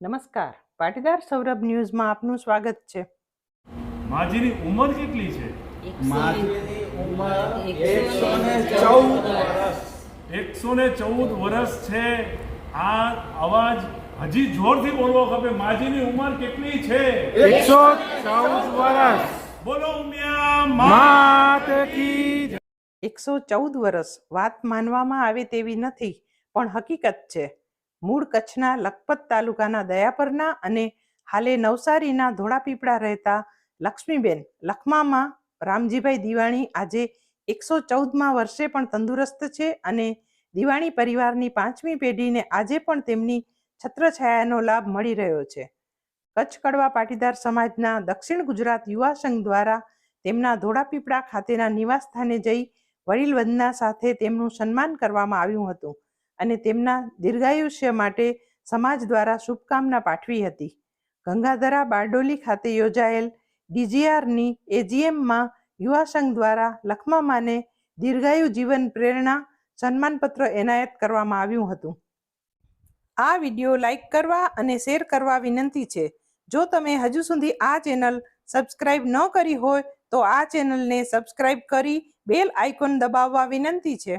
નમસ્કાર. પાટીદાર સૌરભ ન્યૂઝમાં આપનું સ્વાગત છે. માજીની ઉંમર કેટલી છે? માજીની ઉંમર એકસો ને ચૌદ વર્ષ એકસો ને ચૌદ વર્ષ છે. આ અવાજ હજી જોરથી બોલવો ખપે. માજીની ઉંમર કેટલી છે? એકસો ચૌદ વર્ષ. બોલો ઉમિયા માત કી એકસો ચૌદ વર્ષ વાત માનવામાં આવે તેવી નથી પણ હકીકત છે. મૂળ કચ્છના લખપત તાલુકાના દયાપરના અને હાલે નવસારીના ધોળાપીપળા રહેતા લક્ષ્મીબેન લખમામાં રામજીભાઈ દિવાણી આજે એકસો ચૌદમાં વર્ષે પણ તંદુરસ્ત છે અને દિવાણી પરિવારની પાંચમી પેઢીને આજે પણ તેમની છત્રછાયાનો લાભ મળી રહ્યો છે. કચ્છ કડવા પાટીદાર સમાજના દક્ષિણ ગુજરાત યુવા સંઘ દ્વારા તેમના ધોળાપીપળા ખાતેના નિવાસસ્થાને જઈ વડીલ વંદના સાથે તેમનું સન્માન કરવામાં આવ્યું હતું. અને તેમના દીર્ઘાયુષ્ય માટે સમાજ દ્વારા શુભકામના પાઠવી હતી. ગંગાધરા બારડોલી ખાતે યોજાયેલ ડીજીઆરની એજીએમમાં યુવા સંઘ દ્વારા લખમામાને દીર્ઘાયુ જીવન પ્રેરણા સન્માનપત્ર એનાયત કરવામાં આવ્યું હતું. આ વીડિયો લાઈક કરવા અને શેર કરવા વિનંતી છે. જો તમે હજુ સુધી આ ચેનલ સબસ્ક્રાઇબ ન કરી હોય તો આ ચેનલને સબસ્ક્રાઇબ કરી બેલ આઇકોન દબાવવા વિનંતી છે.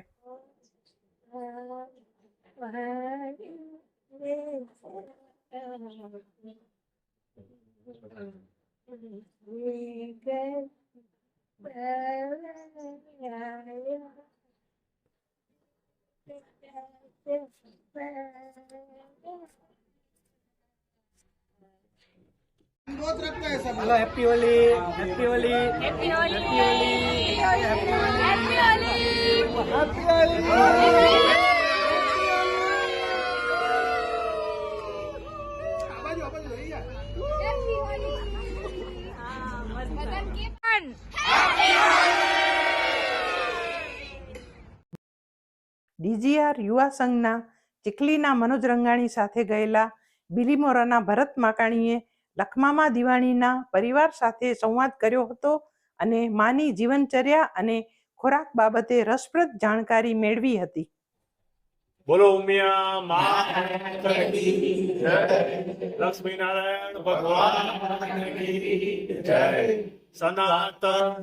hello happy Holi happy Holi happy Holi happy Holi ડીજીઆર યુવા સંઘના ચીખલીના મનોજ રંગાણી સાથે ગયેલા બિલીમોરાના ભરત માકાણીએ લખમામા દિવાણીના પરિવાર સાથે સંવાદ કર્યો હતો અને માની જીવનચર્યા અને ખોરાક બાબતે રસપ્રદ જાણકારી મેળવી હતી. બોલો ઉમિયા મા લક્ષ્મી નારાયણ ભગવાન જય. સનાતન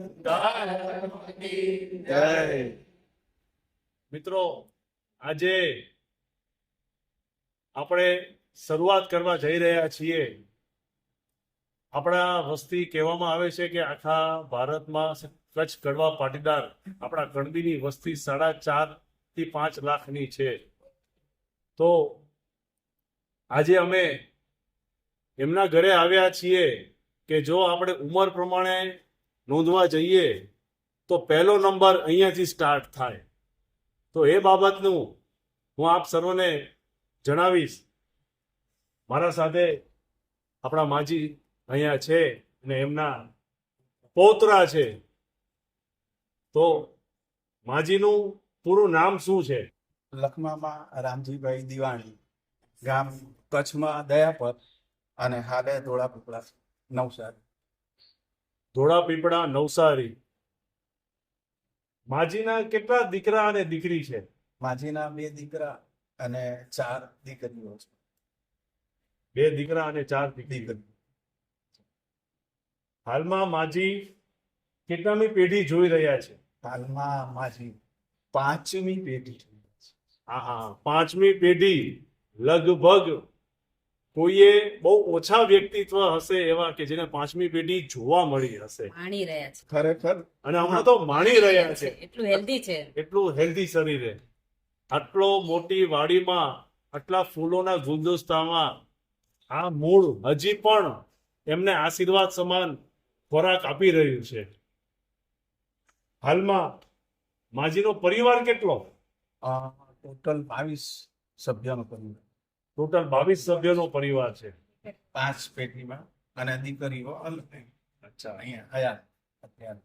જય મિત્રો, આજે આપણે શરૂઆત કરવા જઈ રહ્યા છીએ. આપણા વસ્તી કહેવામાં આવે છે કે આખા ભારતમાં કચ્છ કડવા પાટીદાર આપણા કણબીની વસ્તી સાડા ચારથી પાંચ લાખની છે. તો આજે અમે એમના ઘરે આવ્યા છીએ કે જો આપણે ઉંમર પ્રમાણે નોંધવા જઈએ, તો પહેલો નંબર અહીંયાથી સ્ટાર્ટ થાય. તો એ બાબતનું હું આપ સર્વને જણાવીશ. મારા સાથે આપણા માજી અહીંયા છે અને એમના પૌત્રા છે. તો માજીનું પૂરું નામ શું છે? લખમામાં રામજીભાઈ દિવાણી ગામ કચ્છમાં દયાપર અને હાલે ધોળાપીપળા નવસારી. ધોળા પીપળા નવસારી. માજીના કેટલા દીકરા અને દીકરી છે? માજીના બે દીકરા અને ચાર દીકરીઓ છે. બે દીકરા અને ચાર દીકરી હાલમાં માજી કેટલામી પેઢી જોઈ રહ્યા છે? હાલમાં માજી પાંચમી પેઢી. હા હા પાંચમી પેઢી લગભગ કોઈએ બહુ ઓછા વ્યક્તિત્વ હશે એવા કે જેને પાંચમી પેઢી જોવા મળી હશે. માણી રહ્યા છે. ખરેખર? અને હમણાં તો માણી રહ્યા છે. એટલું હેલ્ધી છે. એટલું હેલ્ધી શરીરે આટલો મોટી વાડીમાં આટલા ફૂલોના ગુલદસ્તામાં આ મૂળ હજી પણ એમને આશીર્વાદ સમાન ખોરાક આપી રહ્યું છે. હાલમાં માજીનો પરિવાર કેટલો? ટોટલ બાવીસ સભ્યનો પરિવાર. ટોટલ બાવીસ સભ્યનો પરિવાર છે. પાંચ પેટીમાં અને દીકરીઓ અલગ. અચ્છા. અહીંયા હયા અત્યારે.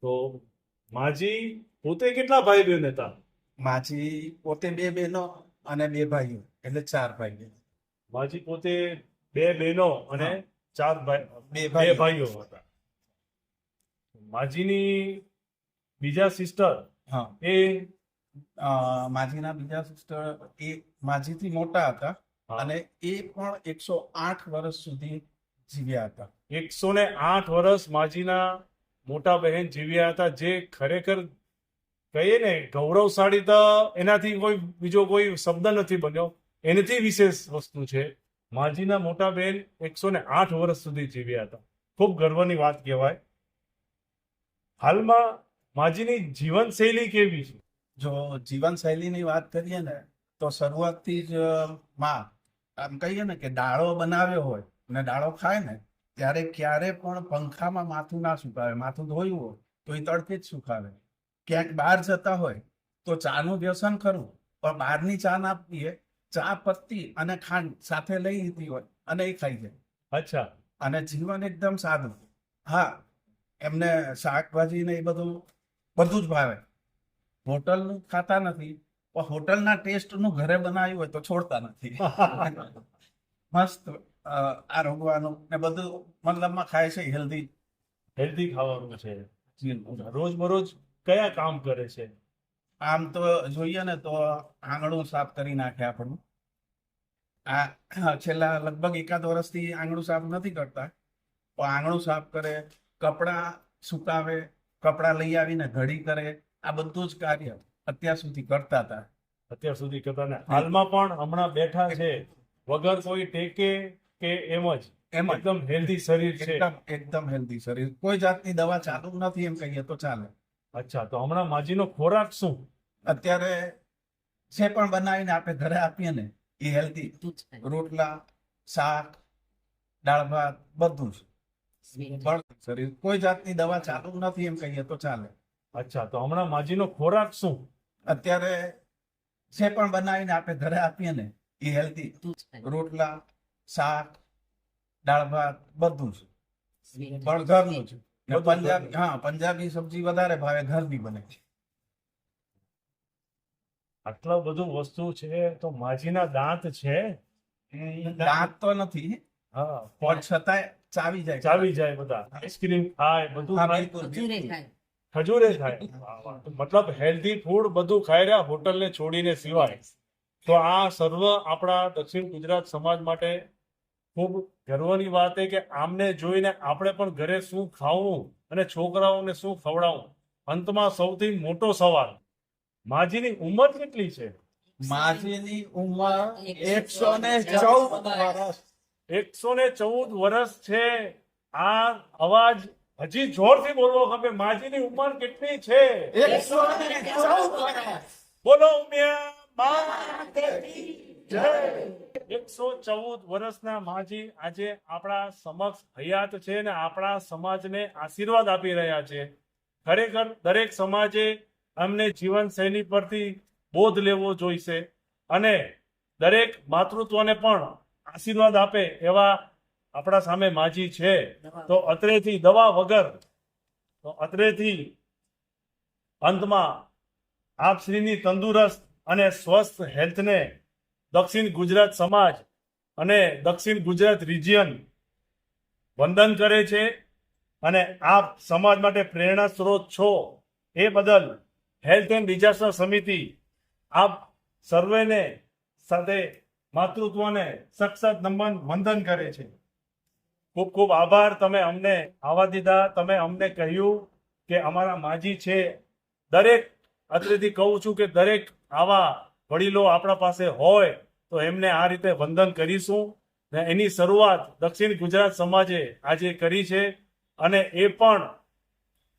તો માજી પોતે કેટલા ભાઈ બહેન હતા? માજી પોતે બે બહેનો અને બે ભાઈઓ એટલે ચાર ભાઈઓ. માજી પોતે બે બહેનો અને ચાર ભાઈ બે ભાઈઓ હતા. માજીની બીજા સિસ્ટર હા. એ માજીના બીજા સિસ્ટર એ માજીથી મોટા હતા અને એ પણ એકસો આઠ વર્ષ સુધી જીવ્યા હતા. એકસો ને આઠ વર્ષ માજીના મોટા બહેન જીવ્યા હતા જે ખરેખર કહીએ ને ગૌરવશાળી તો એનાથી કોઈ બીજો કોઈ શબ્દ નથી બન્યો. એનાથી વિશેષ વસ્તુ છે માજીના મોટા બહેન એકસો ને આઠ વર્ષ સુધી જીવ્યા હતા. ખૂબ ગર્વની વાત કહેવાય. હાલમાં માજીની જીવનશૈલી કેવી છે? જો જીવનશૈલીની વાત કરીએ ને તો શરૂઆતથી જ માં આમ કહીએ ને કે ડાળો બનાવ્યો હોય ને ડાળો ખાય ને ત્યારે ક્યારે પણ પંખામાં માથું ના સુકાવે માથું ધોયું હોય તો એ તડકે જ સુકાવે. ક્યાંક બહાર જતા હોય તો ચાનું વ્યસન ખરું પણ બહારની ચા ના પીએ ચા પત્તી અને ખાંડ સાથે લઈ લીધી હોય અને એ ખાઈ જાય. અચ્છા. અને જીવન એકદમ સાદું. હા એમને શાકભાજી ને એ બધું બધું જ ભાવે. હોટલનું ખાતા નથી પણ હોટલના ટેસ્ટનું ઘરે બનાવ્યું હોય તો છોડતા નથી. મસ્ત આરોગવાનું ને બધું મતલબમાં ખાય છે હેલ્ધી હેલ્ધી ખાવાનું છે. રોજ કયા કામ કરે છે? આમ તો જોઈએ ને તો આંગણું સાફ કરી નાખે આપણું. આ છેલ્લા લગભગ એકાદ વર્ષથી આંગણું સાફ નથી કરતા પણ આંગણું સાફ કરે કપડાં સુકાવે કપડાં લઈ આવીને ઘડી કરે આ બધું જ કાર્ય અત્યાર સુધી કરતા હતા. અત્યાર સુધી કરતા ને હાલમાં પણ હમણાં બેઠા છે. વગર કોઈ ટેકે કે એમ જ. એમ એકદમ હેલ્ધી શરીર છે. એકદમ એકદમ હેલ્ધી શરીર. કોઈ જાતની દવા ચાલુ નથી એમ કહીએ તો ચાલે. અચ્છા તો હમણાં માજીનો ખોરાક શું? અત્યારે જે પણ બનાવીને આપણે ઘરે આપીએ ને એ હેલ્ધી રોટલા શાક દાળ ભાત બધું જ. શરીર. કોઈ જાતની દવા ચાલુ નથી એમ કહીએ તો ચાલે. અચ્છા તો હમણાં માજીનો ખોરાક શું? અત્યારે જે પણ બનાવીને આપણે ઘરે આપીએ ને એ હેલ્ધી રોટલા શાક દાળ ભાત બધું છે. પણ ઘરનું છે. પંજાબી હા પંજાબી સબ્જી વધારે ભાવે ઘરની બને આટલા બધું વસ્તુ છે તો માજીના દાંત છે? દાંત તો નથી. હા. પણ છતાંય ચાવી જાય. ચાવી જાય બધા. આઈસ્ક્રીમ ખાય બધું ખાય. ખજૂરે. તો મતલબ હેલ્ધી ફૂડ બધું ખાઈ રહ્યા હોટલને છોડીને સિવાય. તો આ સર્વ આપણા દક્ષિણ ગુજરાત સમાજ માટે ખૂબ ગર્વની વાત છે કે આમને જોઈને આપણે પણ ઘરે શું ખાવું અને છોકરાઓને શું ખવડાવવું અંતમાં સૌથી મોટો સવાલ માજીની ઉંમર કેટલી છે? માજીની ઉંમર એકસો ને ચૌદ વર્ષ. એકસો ને ચૌદ વર્ષ છે આ અવાજ હજી જોરથી બોલવો ખપે માજીની ઉંમર કેટલી છે? બોલો એકસો ચૌદ વર્ષના માજી આજે આપણા સમક્ષ હયાત છે ને આપણા સમાજને આશીર્વાદ આપી રહ્યા છે. ખરેખર દરેક સમાજે અમને જીવનશૈલી પરથી બોધ લેવો જોઈશે અને દરેક માતૃત્વને પણ આશીર્વાદ આપે એવા આપણા સામે માજી છે તો અત્રેથી દવા વગર તો અત્રેથી અંતમાં આપ શ્રીની તંદુરસ્ત અને સ્વસ્થ હેલ્થને દક્ષિણ ગુજરાત સમાજ અને દક્ષિણ ગુજરાત રિજિયન વંદન કરે છે અને આપ સમાજ માટે પ્રેરણા સ્ત્રોત છો એ બદલ હેલ્થ એન્ડ ડિઝાસ્ટર સમિતિ આપ સર્વેને સાથે માતૃત્વને સખત નમન વંદન કરે છે. ખૂબ ખૂબ આભાર. તમે અમને આવવા દીધા. તમે અમને કહ્યું કે અમારા માજી છે. દરેક, અત્રેથી કહું છું કે દરેક આવા વડીલો આપણા પાસે હોય તો એમને આ રીતે વંદન કરીશું. ને એની શરૂઆત દક્ષિણ ગુજરાત સમાજે આજે કરી છે. અને એ પણ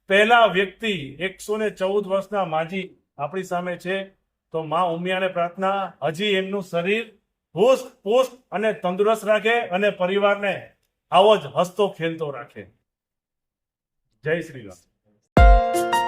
પહેલા વ્યક્તિ એકસો ને ચૌદ વર્ષના માજી આપણી સામે છે. તો મા ઉમિયાને પ્રાર્થના. હજી એમનું શરીર હુસ્ત પુષ્ટ અને તંદુરસ્ત રાખે અને પરિવારને આવો જ હસતો ખેલતો રાખે. જય શ્રી રામ.